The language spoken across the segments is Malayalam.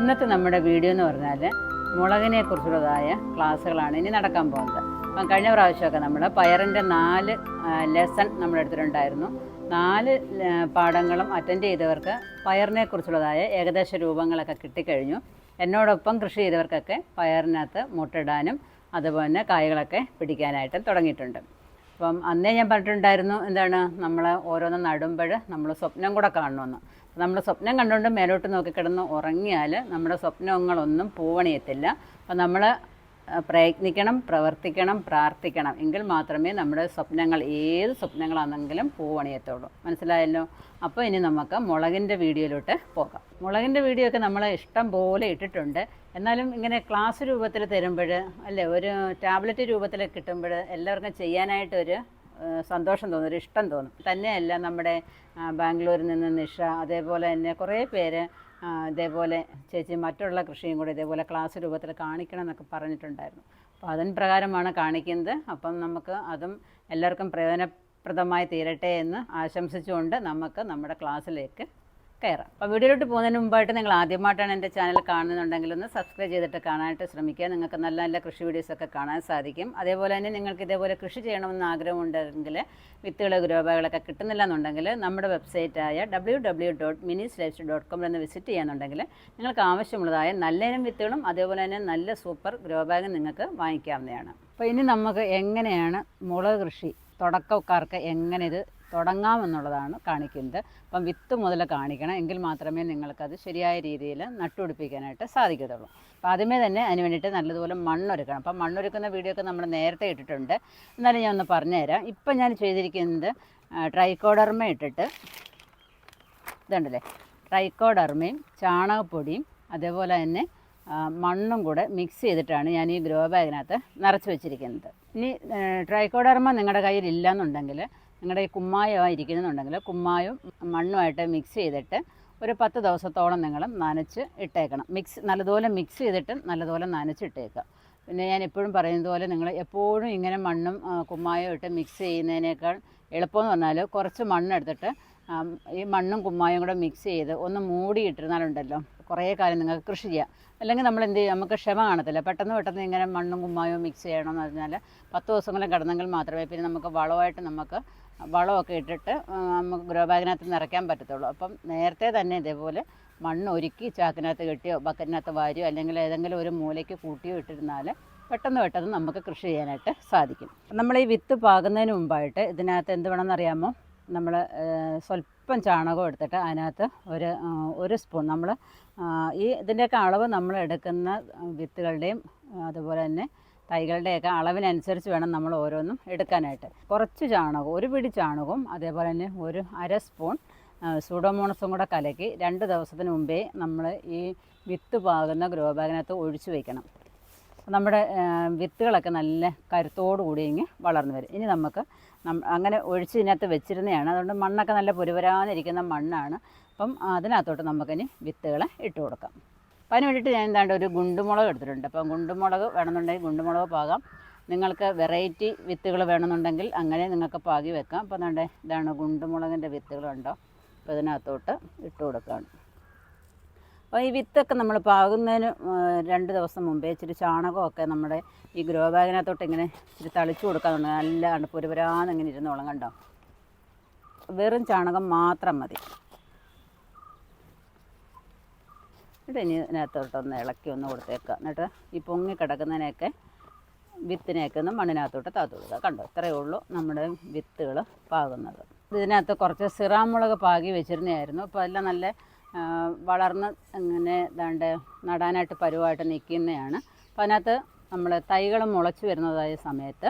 ഇന്നത്തെ നമ്മുടെ വീഡിയോ എന്ന് പറഞ്ഞാൽ മുളകിനെ കുറിച്ചുള്ളതായ ക്ലാസ്സുകളാണ് ഇനി നടക്കാൻ പോകുന്നത്. അപ്പം കഴിഞ്ഞ പ്രാവശ്യമൊക്കെ നമ്മൾ പയറിന്റെ നാല് ലെസൺ നമ്മൾ എടുത്തിട്ടുണ്ടായിരുന്നു. നാല് പാഠങ്ങളും അറ്റൻഡ് ചെയ്തവർക്ക് പയറിനെ കുറിച്ചുള്ളതായ ഏകദേശ രൂപങ്ങളൊക്കെ കിട്ടിക്കഴിഞ്ഞു. എന്നോടൊപ്പം കൃഷി ചെയ്തവർക്കൊക്കെ പയറിനകത്ത് മുട്ടിടാനും അതുപോലെ കായകളൊക്കെ പിടിക്കാനായിട്ട് തുടങ്ങിയിട്ടുണ്ട്. അപ്പം അന്നേ ഞാൻ പറഞ്ഞിട്ടുണ്ടായിരുന്നു എന്താണ് നമ്മൾ ഓരോന്ന് നടുമ്പോൾ നമ്മൾ സ്വപ്നം കൂടെ കാണണമെന്ന് നമ്മൾ സ്വപ്നം കണ്ടുകൊണ്ട് മേലോട്ട് നോക്കിക്കിടന്ന് ഉറങ്ങിയാൽ നമ്മുടെ സ്വപ്നങ്ങളൊന്നും പൂവണിയത്തില്ല. അപ്പം നമ്മൾ പ്രയത്നിക്കണം പ്രവർത്തിക്കണം പ്രാർത്ഥിക്കണം. എങ്കിൽ മാത്രമേ നമ്മുടെ സ്വപ്നങ്ങൾ ഏത് സ്വപ്നങ്ങളാണെങ്കിലും പൂവണിയത്തുള്ളൂ മനസ്സിലായല്ലോ? അപ്പോൾ ഇനി നമുക്ക് മുളകിന്റെ വീഡിയോയിലോട്ട് പോകാം. മുളകിന്റെ വീഡിയോ ഒക്കെ നമ്മൾ ഇഷ്ടം പോലെ ഇട്ടിട്ടുണ്ട്. എന്നാലും ഇങ്ങനെ ക്ലാസ് രൂപത്തിൽ തരുമ്പോൾ അല്ലേ ഒരു ടാബ്ലറ്റ് രൂപത്തിൽ കിട്ടുമ്പോൾ എല്ലാവർക്കും ചെയ്യാനായിട്ടൊരു സന്തോഷം തോന്നും ഒരു ഇഷ്ടം തോന്നും. തന്നെയല്ല നമ്മുടെ ബാംഗ്ലൂരിൽ നിന്ന് നിഷ അതേപോലെ തന്നെ കുറേ പേര് ഇതേപോലെ ചേച്ചി മറ്റുള്ള കൃഷിയും കൂടെ ഇതേപോലെ ക്ലാസ് രൂപത്തിൽ കാണിക്കണം എന്നൊക്കെ പറഞ്ഞിട്ടുണ്ടായിരുന്നു. അപ്പോൾ അതിന് പ്രകാരമാണ് കാണിക്കുന്നത്. അപ്പം നമുക്ക് അതും എല്ലാവർക്കും പ്രയോജനപ്രദമായി തീരട്ടെ എന്ന് ആശംസിച്ചുകൊണ്ട് നമുക്ക് നമ്മുടെ ക്ലാസ്സിലേക്ക് കയറാം. അപ്പോൾ വീഡിയോയിലോട്ട് പോകുന്നതിന് മുമ്പായിട്ട് നിങ്ങൾ ആദ്യമായിട്ടാണ് എന്റെ ചാനൽ കാണുന്നുണ്ടെങ്കിൽ ഒന്ന് സബ്സ്ക്രൈബ് ചെയ്തിട്ട് കാണാനായിട്ട് ശ്രമിക്കുക. നിങ്ങൾക്ക് നല്ല നല്ല കൃഷി വീഡിയോസൊക്കെ കാണാൻ സാധിക്കും. അതേപോലെ തന്നെ നിങ്ങൾക്ക് ഇതേപോലെ കൃഷി ചെയ്യണമെന്ന് ആഗ്രഹമുണ്ടെങ്കിൽ വിത്തുകൾ ഗ്രോബാഗുകളൊക്കെ കിട്ടുന്നില്ല എന്നുണ്ടെങ്കിൽ നമ്മുടെ വെബ്സൈറ്റായ W W dot mini slash dot കോമിൽ ഒന്ന് വിസിറ്റ് ചെയ്യാന്നുണ്ടെങ്കിൽ നിങ്ങൾക്ക് ആവശ്യമുള്ളതായ നല്ല ഇനം വിത്തുകളും അതേപോലെ തന്നെ നല്ല സൂപ്പർ ഗ്രോബാഗും നിങ്ങൾക്ക് വാങ്ങിക്കാവുന്നതാണ്. അപ്പോൾ ഇനി നമുക്ക് എങ്ങനെയാണ് മുളക് കൃഷി തുടക്കക്കാർക്ക് എങ്ങനെ ഇത് തുടങ്ങാമെന്നുള്ളതാണ് കാണിക്കുന്നത്. അപ്പം വിത്ത് മുതൽ കാണിക്കണം. എങ്കിൽ മാത്രമേ നിങ്ങൾക്കത് ശരിയായ രീതിയിൽ നട്ടുപിടിപ്പിക്കാനായിട്ട് സാധിക്കത്തുള്ളൂ. അപ്പോൾ ആദ്യമേ തന്നെ അതിന് വേണ്ടിയിട്ട് നല്ലതുപോലെ മണ്ണൊരുക്കണം. അപ്പം മണ്ണൊരുക്കുന്ന വീഡിയോ ഒക്കെ നമ്മൾ നേരത്തെ ഇട്ടിട്ടുണ്ട്. എന്നാലും ഞാൻ ഒന്ന് പറഞ്ഞുതരാം. ഇപ്പം ഞാൻ ചെയ്തിരിക്കുന്നത് ട്രൈക്കോഡർമ ഇട്ടിട്ട് ഇതുണ്ടല്ലേ? ട്രൈക്കോഡർമയും ചാണകപ്പൊടിയും അതേപോലെ തന്നെ മണ്ണും കൂടെ മിക്സ് ചെയ്തിട്ടാണ് ഞാൻ ഈ ഗ്രോ ബാഗിനകത്ത് നിറച്ച് വെച്ചിരിക്കുന്നത്. ഇനി ട്രൈക്കോഡർമ നിങ്ങളുടെ കയ്യിൽ ഇല്ലയെന്നുണ്ടെങ്കിൽ നിങ്ങളുടെ ഈ കുമ്മായമായി ഇരിക്കുന്നുണ്ടെങ്കിൽ കുമ്മായും മണ്ണുമായിട്ട് മിക്സ് ചെയ്തിട്ട് ഒരു പത്ത് ദിവസത്തോളം നിങ്ങൾ നനച്ച് ഇട്ടേക്കണം. മിക്സ് നല്ലതുപോലെ മിക്സ് ചെയ്തിട്ട് നല്ലതുപോലെ നനച്ചിട്ടേക്കുക പിന്നെ ഞാൻ എപ്പോഴും പറയുന്നത് പോലെ നിങ്ങൾ എപ്പോഴും ഇങ്ങനെ മണ്ണും കുമ്മായവും ഇട്ട് മിക്സ് ചെയ്യുന്നതിനേക്കാൾ എളുപ്പമെന്ന് പറഞ്ഞാൽ കുറച്ച് മണ്ണെടുത്തിട്ട് ഈ മണ്ണും കുമ്മായവും കൂടെ മിക്സ് ചെയ്ത് ഒന്ന് മൂടിയിട്ടിരുന്നാലുണ്ടല്ലോ? കുറേ കാലം നിങ്ങൾക്ക് കൃഷി ചെയ്യാം. അല്ലെങ്കിൽ നമ്മൾ എന്ത് ചെയ്യും? നമുക്ക് ക്ഷമ കാണത്തില്ല. പെട്ടെന്ന് പെട്ടെന്ന് ഇങ്ങനെ മണ്ണും കുമ്മായോ മിക്സ് ചെയ്യണമെന്ന് പറഞ്ഞാൽ പത്ത് ദിവസങ്ങളും കിടന്നെങ്കിൽ മാത്രമേ പിന്നെ നമുക്ക് വളമായിട്ട് നമുക്ക് വളമൊക്കെ ഇട്ടിട്ട് നമുക്ക് ഗ്രോ ബാഗിനകത്ത് നിറയ്ക്കാൻ പറ്റത്തുള്ളൂ. അപ്പം നേരത്തെ തന്നെ ഇതേപോലെ മണ്ണ് ഒരുക്കി ചാക്കിനകത്ത് കെട്ടിയോ ബക്കറ്റിനകത്ത് വാരിയോ അല്ലെങ്കിൽ ഏതെങ്കിലും ഒരു മൂലയ്ക്ക് കൂട്ടിയോ ഇട്ടിരുന്നാൽ പെട്ടെന്ന് പെട്ടെന്ന് നമുക്ക് കൃഷി ചെയ്യാനായിട്ട് സാധിക്കും. നമ്മൾ ഈ വിത്ത് പാകുന്നതിന് മുമ്പായിട്ട് ഇതിനകത്ത് എന്ത് വേണമെന്നറിയാമോ നമ്മൾ സ്വല്പം ചാണകം എടുത്തിട്ട് അതിനകത്ത് ഒരു ഒരു സ്പൂൺ നമ്മൾ ഈ ഇതിന്റെയൊക്കെ അളവ് നമ്മൾ എടുക്കുന്ന വിത്തുകളുടെയും അതുപോലെ തന്നെ തൈകളുടെയൊക്കെ അളവിനനുസരിച്ച് വേണം നമ്മൾ ഓരോന്നും എടുക്കാനായിട്ട്. കുറച്ച് ചാണകവും ഒരു പിടി ചാണകവും അതേപോലെ തന്നെ ഒരു അര സ്പൂൺ സൂഡോമോണസും കൂടെ കലക്കി രണ്ട് ദിവസത്തിന് മുമ്പേ നമ്മൾ ഈ വിത്ത് പാകുന്ന ഗ്രോ ബാഗിനകത്ത് ഒഴിച്ചു വയ്ക്കണം നമ്മുടെ വിത്തുകളൊക്കെ നല്ല കരുത്തോടു കൂടി ഇങ്ങ് വളർന്നു വരും. ഇനി നമുക്ക് അങ്ങനെ ഒഴിച്ച് ഇതിനകത്ത് വെച്ചിരുന്നതാണ്. അതുകൊണ്ട് മണ്ണൊക്കെ നല്ല പുരുവരാന്നിരിക്കുന്ന മണ്ണാണ്. അപ്പം അതിനകത്തോട്ട് നമുക്കിനി വിത്തുകളെ ഇട്ട് കൊടുക്കാം. അപ്പം അതിന് വേണ്ടിയിട്ട് ഞാൻ എന്താണ്ട് ഒരു ഗുണ്ടുമുളക് എടുത്തിട്ടുണ്ട്. അപ്പം ഗുണ്ടുമുളക് വേണമെന്നുണ്ടെങ്കിൽ ഗുണ്ടുമുളക് പാകാം. നിങ്ങൾക്ക് വെറൈറ്റി വിത്തുകൾ വേണമെന്നുണ്ടെങ്കിൽ അങ്ങനെ നിങ്ങൾക്ക് പാകി വെക്കാം. അപ്പം നമ്മുടെ ഇതാണ് ഗുണ്ടുമുളകിന്റെ വിത്തുകളുണ്ടോ? അപ്പോൾ ഇതിനകത്തോട്ട് ഇട്ട് കൊടുക്കുകയാണ് അപ്പോൾ ഈ വിത്തൊക്കെ നമ്മൾ പാകുന്നതിന് രണ്ട് ദിവസം മുമ്പേ ഇച്ചിരി ചാണകമൊക്കെ നമ്മുടെ ഈ ഗ്രോ ബാഗിനകത്തോട്ട് ഇങ്ങനെ ഇച്ചിരി തളിച്ചു കൊടുക്കാറുണ്ട് നല്ല പുരുപരാന്ന് ഇങ്ങനെ ഇരുന്നോളം കണ്ടോ? വെറും ചാണകം മാത്രം മതി. എന്നിട്ട് ഇനി ഇതിനകത്തോട്ടൊന്ന് ഇളക്കി ഒന്ന് കൊടുത്തേക്കുക. എന്നിട്ട് ഈ പൊങ്ങി കിടക്കുന്നതിനെയൊക്കെ വിത്തിനെയൊക്കെ ഒന്ന് മണ്ണിനകത്തോട്ട് താത്തു കൊടുക്കുക. കണ്ടോ? ഇത്രയേ ഉള്ളൂ നമ്മുടെ വിത്തുകൾ പാകുന്നത്. ഇതിനകത്ത് കുറച്ച് സിറാമുളക് പാകി വെച്ചിരുന്നതായിരുന്നു. അപ്പോൾ എല്ലാം നല്ല വളർന്ന് ഇങ്ങനെ ഇതാണ്ട് നടാനായിട്ട് പരുവായിട്ട് നിൽക്കുന്നതാണ് അപ്പോൾ അതിനകത്ത് നമ്മൾ തൈകൾ മുളച്ച് വരുന്നതായ സമയത്ത്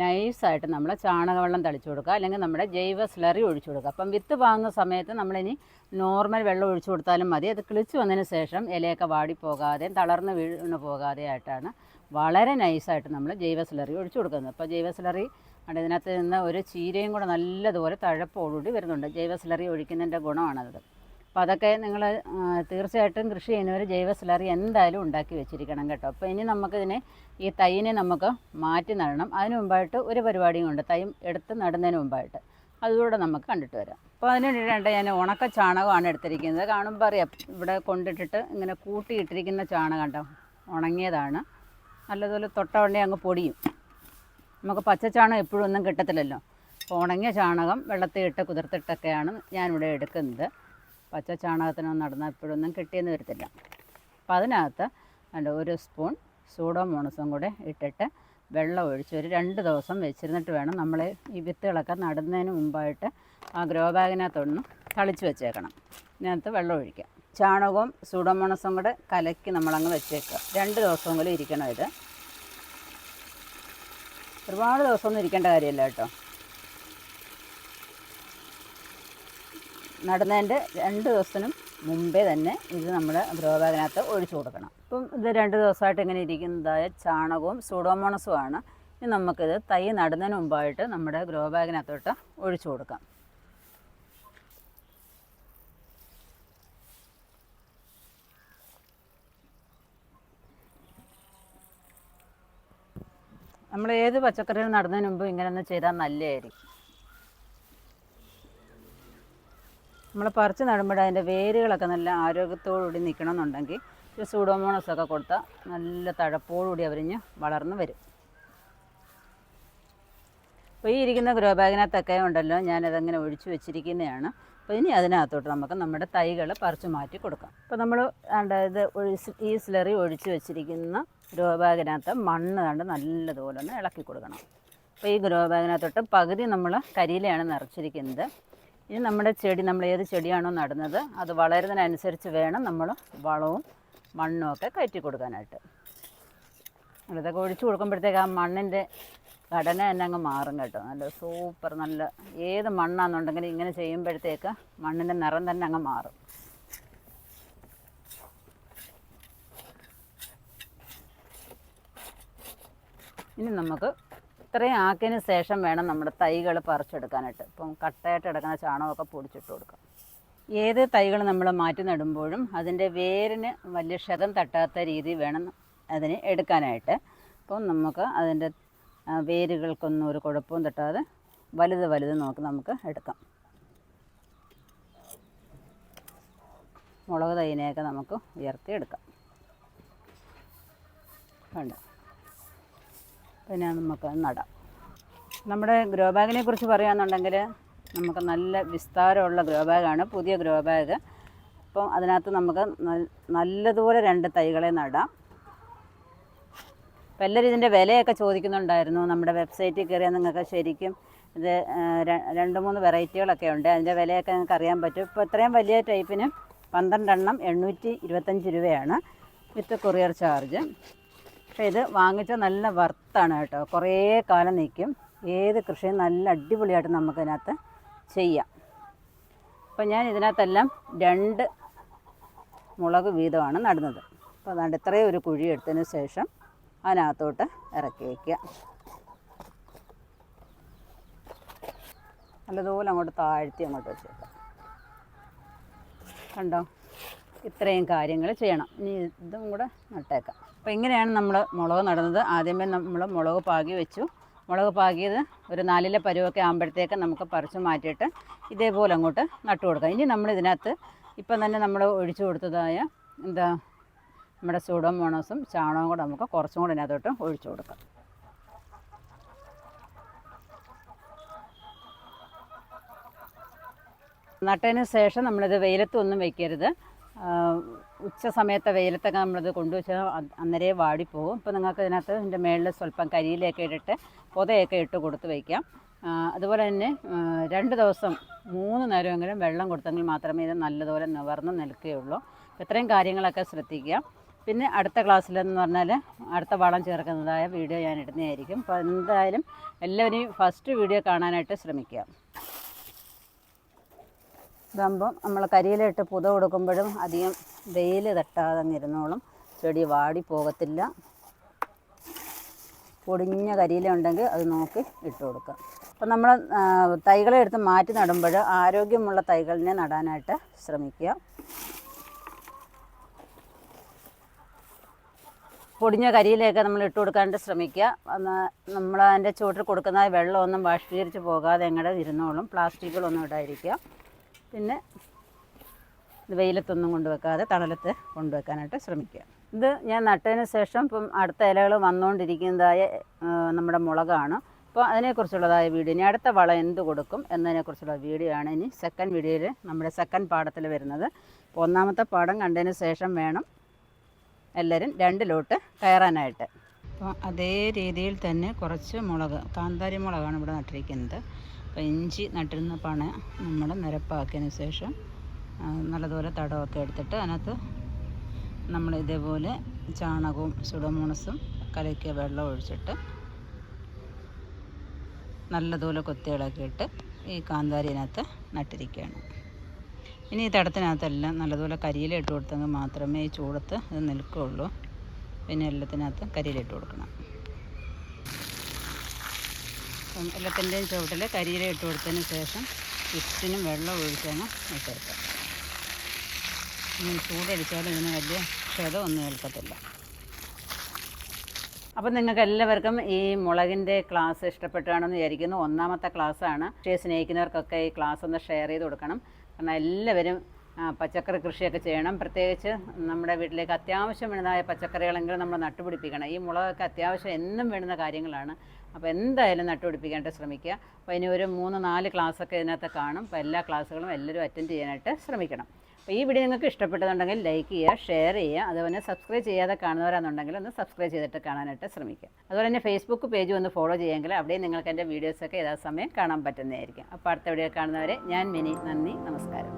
നൈസായിട്ട് നമ്മൾ ചാണകവെള്ളം തളിച്ചു കൊടുക്കുക. അല്ലെങ്കിൽ നമ്മുടെ ജൈവ സ്ലറി ഒഴിച്ചു കൊടുക്കുക. അപ്പം വിത്ത് പാകുന്ന സമയത്ത് നമ്മളിനി നോർമൽ വെള്ളം ഒഴിച്ചു കൊടുത്താലും മതി. അത് കിളിച്ച് വന്നതിന് ശേഷം ഇലയൊക്കെ വാടിപ്പോകാതെയും തളർന്ന് വീണ് പോകാതെ ആയിട്ടാണ് വളരെ നൈസായിട്ട് നമ്മൾ ജൈവ സ്ലറി ഒഴിച്ചു കൊടുക്കുന്നത്. അപ്പോൾ ജൈവ സ്ലറി അവിടെ ഇതിനകത്ത് നിന്ന് ഒരു ചീരയും കൂടെ നല്ലതുപോലെ തഴപ്പോടുകൂടി വരുന്നുണ്ട്. ജൈവ സ്ലറി ഒഴിക്കുന്നതിന്റെ ഗുണമാണത്. അപ്പോൾ അതൊക്കെ നിങ്ങൾ തീർച്ചയായിട്ടും കൃഷി ചെയ്യുന്നവർ ജൈവ സ്ലറി എന്തായാലും ഉണ്ടാക്കി വെച്ചിരിക്കണം കേട്ടോ. അപ്പോൾ ഇനി നമുക്കിതിനെ ഈ തൈനെ നമുക്ക് മാറ്റി നടണം. അതിന് മുമ്പായിട്ട് ഒരു പരിപാടിയും ഉണ്ട്. തൈ എടുത്ത് നടുന്നതിന് മുമ്പായിട്ട്. അതുകൂടെ നമുക്ക് കണ്ടിട്ട് വരാം. അപ്പോൾ അതിന് വേണ്ടിയിട്ട് ഞാൻ ഉണക്ക ചാണകമാണ് എടുത്തിരിക്കുന്നത്. കാണുമ്പോൾ അറിയാം ഇവിടെ കൊണ്ടിട്ടിട്ട് ഇങ്ങനെ കൂട്ടിയിട്ടിരിക്കുന്ന ചാണകം കണ്ടോ? ഉണങ്ങിയതാണ്. നല്ലതുപോലെ തൊട്ട അങ്ങ് പൊടിയും. നമുക്ക് പച്ച ചാണകം എപ്പോഴും ഒന്നും കിട്ടത്തില്ലല്ലോ. അപ്പോൾ ഉണങ്ങിയ ചാണകം വെള്ളത്തിൽ ഇട്ട് കുതിർത്തിട്ടൊക്കെയാണ് ഞാനിവിടെ എടുക്കുന്നത്. പച്ച ചാണകത്തിനൊന്നും നടന്നാൽ ഇപ്പോഴൊന്നും കിട്ടിയെന്ന് വരത്തില്ല. അപ്പം അതിനകത്ത് അല്ല ഒരു സ്പൂൺ സൂഡോമോണസും കൂടെ ഇട്ടിട്ട് വെള്ളം ഒഴിച്ച് ഒരു രണ്ട് ദിവസം വെച്ചിരുന്നിട്ട് വേണം നമ്മൾ ഈ വിത്തുകളൊക്കെ നടുന്നതിന് മുമ്പായിട്ട് ആ ഗ്രോ ബാഗിനകത്തൊന്ന് തളിച്ച് വെച്ചേക്കണം. ഇതിനകത്ത് വെള്ളം ഒഴിക്കാം ചാണകവും സൂഡോമോണസും കൂടെ കലക്കി നമ്മളങ്ങ് വെച്ചേക്കുക. രണ്ട് ദിവസം കൂടി ഇരിക്കണം ഇത്. ഒരുപാട് ദിവസമൊന്നും ഇരിക്കേണ്ട കാര്യമില്ല കേട്ടോ. നടുന്നതിന്റെ രണ്ട് ദിവസത്തിനും മുമ്പേ തന്നെ ഇത് നമ്മൾ ഗ്രോ ഒഴിച്ചു കൊടുക്കണം. ഇപ്പം ഇത് രണ്ട് ദിവസമായിട്ട് ഇങ്ങനെ ഇരിക്കുന്നതായ ചാണകവും സൂഡോമോണസുമാണ് ഇനി നമുക്കിത് തൈ നടുന്നതിന് മുമ്പായിട്ട് നമ്മുടെ ഗ്രോ ഒഴിച്ചു കൊടുക്കാം. നമ്മൾ ഏത് പച്ചക്കറികൾ നടുന്നതിന് മുമ്പ് ഇങ്ങനെ ഒന്ന് ചെയ്താൽ നല്ലതായിരിക്കും. നമ്മൾ പറിച്ച് നടുമ്പോൾ അതിന്റെ വേരുകളൊക്കെ നല്ല ആരോഗ്യത്തോടുകൂടി നിൽക്കണമെന്നുണ്ടെങ്കിൽ ഒരു സൂഡോമോണസ് ഒക്കെ കൊടുത്താൽ നല്ല തഴപ്പോടുകൂടി അവരിഞ്ഞ് വളർന്ന് വരും. അപ്പോൾ ഈ ഇരിക്കുന്ന ഗ്രോ ബാഗിനകത്തൊക്കെ ഉണ്ടല്ലോ ഞാനതങ്ങനെ ഒഴിച്ചു വെച്ചിരിക്കുന്നതാണ്. അപ്പോൾ ഇനി അതിനകത്തോട്ട് നമുക്ക് നമ്മുടെ തൈകൾ പറിച്ച് മാറ്റി കൊടുക്കാം. അപ്പോൾ നമ്മൾ ഇത് ഒഴിച്ച് ഈ സ്ലറി ഒഴിച്ച് വെച്ചിരിക്കുന്ന ഗ്രോ ബാഗിനകത്ത് മണ്ണ് കണ്ട് നല്ലതുപോലെ ഒന്ന് ഇളക്കി കൊടുക്കണം. അപ്പോൾ ഈ ഗ്രോ ബാഗിനകത്തോട്ട് പകുതി നമ്മൾ കരിയിലയാണ് നിറച്ചിരിക്കുന്നത്. ഇനി നമ്മുടെ ചെടി നമ്മൾ ഏത് ചെടിയാണോ നടുന്നത് അത് വളരുന്നതിനനുസരിച്ച് വേണം നമ്മൾ വളവും മണ്ണും ഒക്കെ കയറ്റി കൊടുക്കാനായിട്ട്. ഇതൊക്കെ ഒഴിച്ചു കൊടുക്കുമ്പോഴത്തേക്ക് ആ മണ്ണിന്റെ ഘടന തന്നെ അങ്ങ് മാറും കേട്ടോ. നല്ല സൂപ്പർ നല്ല ഏത് മണ്ണാണെന്നുണ്ടെങ്കിലും ഇങ്ങനെ ചെയ്യുമ്പോഴത്തേക്ക് മണ്ണിന്റെ നിറം തന്നെ അങ്ങ് മാറും. ഇനി നമുക്ക് ഇത്രയും ആക്കിയതിന് ശേഷം വേണം നമ്മുടെ തൈകൾ പറിച്ചെടുക്കാനായിട്ട്. ഇപ്പം കട്ടയായിട്ട് എടുക്കുന്ന ചാണകമൊക്കെ പൊടിച്ചിട്ട് കൊടുക്കാം. ഏത് തൈകൾ നമ്മൾ മാറ്റി നടുമ്പോഴും അതിന്റെ വേരിന് വലിയ ക്ഷതം തട്ടാത്ത രീതി വേണം അതിന് എടുക്കാനായിട്ട്. അപ്പം നമുക്ക് അതിന്റെ വേരുകൾക്കൊന്നും ഒരു കുഴപ്പവും തട്ടാതെ വലുത് വലുത് നോക്കി നമുക്ക് എടുക്കാം. മുളക് തൈനെയൊക്കെ നമുക്ക് ഉയർത്തി എടുക്കാം കണ്ടോ? പിന്നെ നമുക്ക് നടാം. നമ്മുടെ ഗ്രോ ബാഗിനെ കുറിച്ച് പറയുകയാണെന്നുണ്ടെങ്കിൽ നമുക്ക് നല്ല വിസ്താരമുള്ള ഗ്രോ ബാഗാണ് പുതിയ ഗ്രോ ബാഗ്. അപ്പം അതിനകത്ത് നമുക്ക് നല്ലതുപോലെ രണ്ട് തൈകളെ നടാം. അപ്പം എല്ലാവരും ഇതിന്റെ വിലയൊക്കെ ചോദിക്കുന്നുണ്ടായിരുന്നു. നമ്മുടെ വെബ്സൈറ്റിൽ കയറിയാൽ നിങ്ങൾക്ക് ശരിക്കും ഇത് രണ്ട് മൂന്ന് വെറൈറ്റികളൊക്കെ ഉണ്ട്. അതിന്റെ വിലയൊക്കെ നിങ്ങൾക്ക് അറിയാൻ പറ്റും. ഇപ്പോൾ ഇത്രയും വലിയ ടൈപ്പിന് പന്ത്രണ്ടെണ്ണം എണ്ണൂറ്റി ഇരുപത്തഞ്ച് രൂപയാണ് വിത്ത് കൊറിയർ ചാർജ്. പക്ഷേ ഇത് വാങ്ങിച്ച നല്ല വർത്താണ് കേട്ടോ. കുറേ കാലം നിൽക്കും ഏത് കൃഷിയും നല്ല അടിപൊളിയായിട്ട് നമുക്കതിനകത്ത് ചെയ്യാം. അപ്പോൾ ഞാൻ ഇതിനകത്തെല്ലാം രണ്ട് മുളക് വീതമാണ് നടുന്നത്. അപ്പോൾ അതുകൊണ്ട് ഇത്രയും ഒരു കുഴി എടുത്തതിന് ശേഷം അതിനകത്തോട്ട് ഇറക്കി വയ്ക്കുക. നല്ലതുപോലെ അങ്ങോട്ട് താഴ്ത്തി അങ്ങോട്ട് വെച്ചേക്കാം. കണ്ടോ? ഇത്രയും കാര്യങ്ങൾ ചെയ്യണം. ഇനി ഇതും കൂടെ നട്ടേക്കാം. അപ്പോൾ ഇങ്ങനെയാണ് നമ്മൾ മുളക് നടുന്നത്. ആദ്യമേ നമ്മൾ മുളക് പാകി വെച്ചു. മുളക് പാകിയത് ഒരു നാലിലെ പരുവൊക്കെ ആകുമ്പോഴത്തേക്ക് നമുക്ക് പറിച്ച് മാറ്റിയിട്ട് ഇതേപോലെ അങ്ങോട്ട് നട്ടു കൊടുക്കാം. ഇനി നമ്മൾ ഇതിനകത്ത് ഇപ്പം തന്നെ നമ്മൾ ഒഴിച്ചു കൊടുത്തതായ എന്താ നമ്മുടെ സൂഡോമോണോസും ചാണകവും കൂടെ നമുക്ക് കുറച്ചും കൂടെ ഇതിനകത്തോട്ട് ഒഴിച്ചു കൊടുക്കാം. നട്ടതിന് ശേഷം നമ്മളിത് വെയിലത്തൊന്നും വെക്കരുത്. ഉച്ച സമയത്തെ വെയിലത്തൊക്കെ നമ്മളത് കൊണ്ടുവച്ചാൽ അന്നേരേ വാടിപ്പോവും ഇപ്പോൾ നിങ്ങൾക്ക് ഇതിനകത്ത് ഇതിന്റെ മേളിൽ സ്വല്പം കരിയിലൊക്കെ ഇട്ടിട്ട് പൊതയൊക്കെ ഇട്ട് കൊടുത്ത് വയ്ക്കാം അതുപോലെ തന്നെ രണ്ട് ദിവസം മൂന്ന് നേരമെങ്കിലും വെള്ളം കൊടുത്തെങ്കിൽ മാത്രമേ ഇത് നല്ലതുപോലെ നിവർന്ന് നിൽക്കുകയുള്ളൂ. ഇത്രയും കാര്യങ്ങളൊക്കെ ശ്രദ്ധിക്കുക. പിന്നെ അടുത്ത ക്ലാസ്സിലെന്ന് പറഞ്ഞാൽ അടുത്ത വളം ചേർക്കുന്നതായ വീഡിയോ ഞാൻ ഇടുന്നതായിരിക്കും. അപ്പോൾ എന്തായാലും എല്ലാവരെയും ഫസ്റ്റ് വീഡിയോ കാണാനായിട്ട് ശ്രമിക്കുക. ഇതാകുമ്പം നമ്മൾ കരിയിലിട്ട് പുത കൊടുക്കുമ്പോഴും അധികം വെയിൽ തട്ടാതെ ഇരുന്നോളും ചെടി വാടി പോകത്തില്ല. പൊടിഞ്ഞ കരിയില ഉണ്ടെങ്കിൽ അത് നോക്കി ഇട്ട് കൊടുക്കുക. അപ്പം നമ്മൾ തൈകളെ എടുത്ത് മാറ്റി നടുമ്പോൾ ആരോഗ്യമുള്ള തൈകളിനെ നടാനായിട്ട് ശ്രമിക്കുക. പൊടിഞ്ഞ കരിയിലൊക്കെ നമ്മൾ ഇട്ട് കൊടുക്കാണ്ട് ശ്രമിക്കുക. നമ്മൾ അതിന്റെ ചുവട്ടിൽ കൊടുക്കുന്ന വെള്ളമൊന്നും ബാഷ്പീകരിച്ച് പോകാതെ എങ്ങടെ ഇരുന്നോളും. പ്ലാസ്റ്റിക്കുകളൊന്നും ഇടാതിരിക്കുക. പിന്നെ ഇത് വെയിലത്തൊന്നും കൊണ്ടുവെക്കാതെ തണലത്ത് കൊണ്ടുവെക്കാനായിട്ട് ശ്രമിക്കുക. ഇത് ഞാൻ നട്ടതിന് ശേഷം ഇപ്പം അടുത്ത ഇലകൾ വന്നുകൊണ്ടിരിക്കുന്നതായ നമ്മുടെ മുളകാണ്. അപ്പോൾ അതിനെക്കുറിച്ചുള്ളതായ വീഡിയോ ഇനി അടുത്ത വളം എന്ത് കൊടുക്കും എന്നതിനെക്കുറിച്ചുള്ള വീഡിയോ ആണ് ഇനി സെക്കൻഡ് വീഡിയോയിൽ നമ്മുടെ സെക്കൻഡ് പാഠത്തിൽ വരുന്നത്. അപ്പോൾ ഒന്നാമത്തെ പാഠം കണ്ടതിന് ശേഷം വേണം എല്ലാവരും രണ്ടിലോട്ട് കയറാനായിട്ട്. അപ്പോൾ അതേ രീതിയിൽ തന്നെ കുറച്ച് മുളക് കാന്താരി മുളകാണ് ഇവിടെ നട്ടിരിക്കുന്നത്. അപ്പോൾ ഇഞ്ചി നട്ടിരുന്ന പണ നമ്മൾ നിരപ്പാക്കിയതിന് ശേഷം നല്ലതുപോലെ തടമൊക്കെ എടുത്തിട്ട് അതിനകത്ത് നമ്മൾ ഇതേപോലെ ചാണകവും സുഡമോണസും കലക്കിയ വെള്ളം ഒഴിച്ചിട്ട് നല്ലതുപോലെ കൊത്തിയിളക്കിയിട്ട് ഈ കാന്താരിനകത്ത് നട്ടിരിക്കുകയാണ്. ഇനി ഈ തടത്തിനകത്തെല്ലാം നല്ലതുപോലെ കരിയില ഇട്ട് കൊടുത്തെങ്കിൽ മാത്രമേ ഈ ചൂടത്ത് ഇത് നിൽക്കുകയുള്ളൂ. പിന്നെ എല്ലാത്തിനകത്ത് കരിയിലിട്ട് കൊടുക്കണം. എല്ലാത്തിന്റെയും ചുവട്ടിൽ കരിയില ഇട്ട് കൊടുത്തതിന് ശേഷം ഇഷ്ടിനും വെള്ളം ഒഴിച്ചാണ് ഇട്ടെടുക്കാം ഇനി ചൂടടിച്ചാലും ഇതിന് വലിയ ക്ഷതമൊന്നും ഏൽക്കത്തില്ല. അപ്പം നിങ്ങൾക്ക് എല്ലാവർക്കും ഈ മുളകിന്റെ ക്ലാസ് ഇഷ്ടപ്പെട്ടാണെന്ന് വിചാരിക്കുന്നു. ഒന്നാമത്തെ ക്ലാസ്സാണ്. കൃഷിയെ സ്നേഹിക്കുന്നവർക്കൊക്കെ ഈ ക്ലാസ് ഒന്ന് ഷെയർ ചെയ്ത് കൊടുക്കണം. കാരണം എല്ലാവരും പച്ചക്കറി കൃഷിയൊക്കെ ചെയ്യണം. പ്രത്യേകിച്ച് നമ്മുടെ വീട്ടിലേക്ക് അത്യാവശ്യം വേണ്ടതായ പച്ചക്കറികളെങ്കിലും നമ്മൾ നട്ടുപിടിപ്പിക്കണം. ഈ മുളകൊക്കെ അത്യാവശ്യം എന്നും വേണ്ടുന്ന കാര്യങ്ങളാണ്. അപ്പോൾ എന്തായാലും നട്ടുപിടിപ്പിക്കാനായിട്ട് ശ്രമിക്കുക. അപ്പോൾ ഇനി ഒരു മൂന്ന് നാല് ക്ലാസ്സൊക്കെ ഇതിനകത്ത് കാണും. അപ്പോൾ എല്ലാ ക്ലാസ്സുകളും എല്ലാവരും അറ്റൻഡ് ചെയ്യാനായിട്ട് ശ്രമിക്കണം. അപ്പോൾ ഈ വീഡിയോ നിങ്ങൾക്ക് ഇഷ്ടപ്പെട്ടതുണ്ടെങ്കിൽ ലൈക്ക് ചെയ്യുക ഷെയർ ചെയ്യുക അതുപോലെ സബ്സ്ക്രൈബ് ചെയ്യാതെ കാണുന്നവരാണെന്നുണ്ടെങ്കിൽ ഒന്ന് സബ്സ്ക്രൈബ് ചെയ്തിട്ട് കാണാനായിട്ട് ശ്രമിക്കുക. അതുപോലെ തന്നെ ഫേസ്ബുക്ക് പേജ് ഒന്ന് ഫോളോ ചെയ്യുമെങ്കിൽ അവിടെയും നിങ്ങൾക്ക് എന്റെ വീഡിയോസൊക്കെ യഥാസമയം കാണാൻ പറ്റുന്നതായിരിക്കും. അപ്പോൾ അടുത്ത വീഡിയോ കാണുന്നവരെ ഞാൻ മിനി നന്ദി നമസ്കാരം.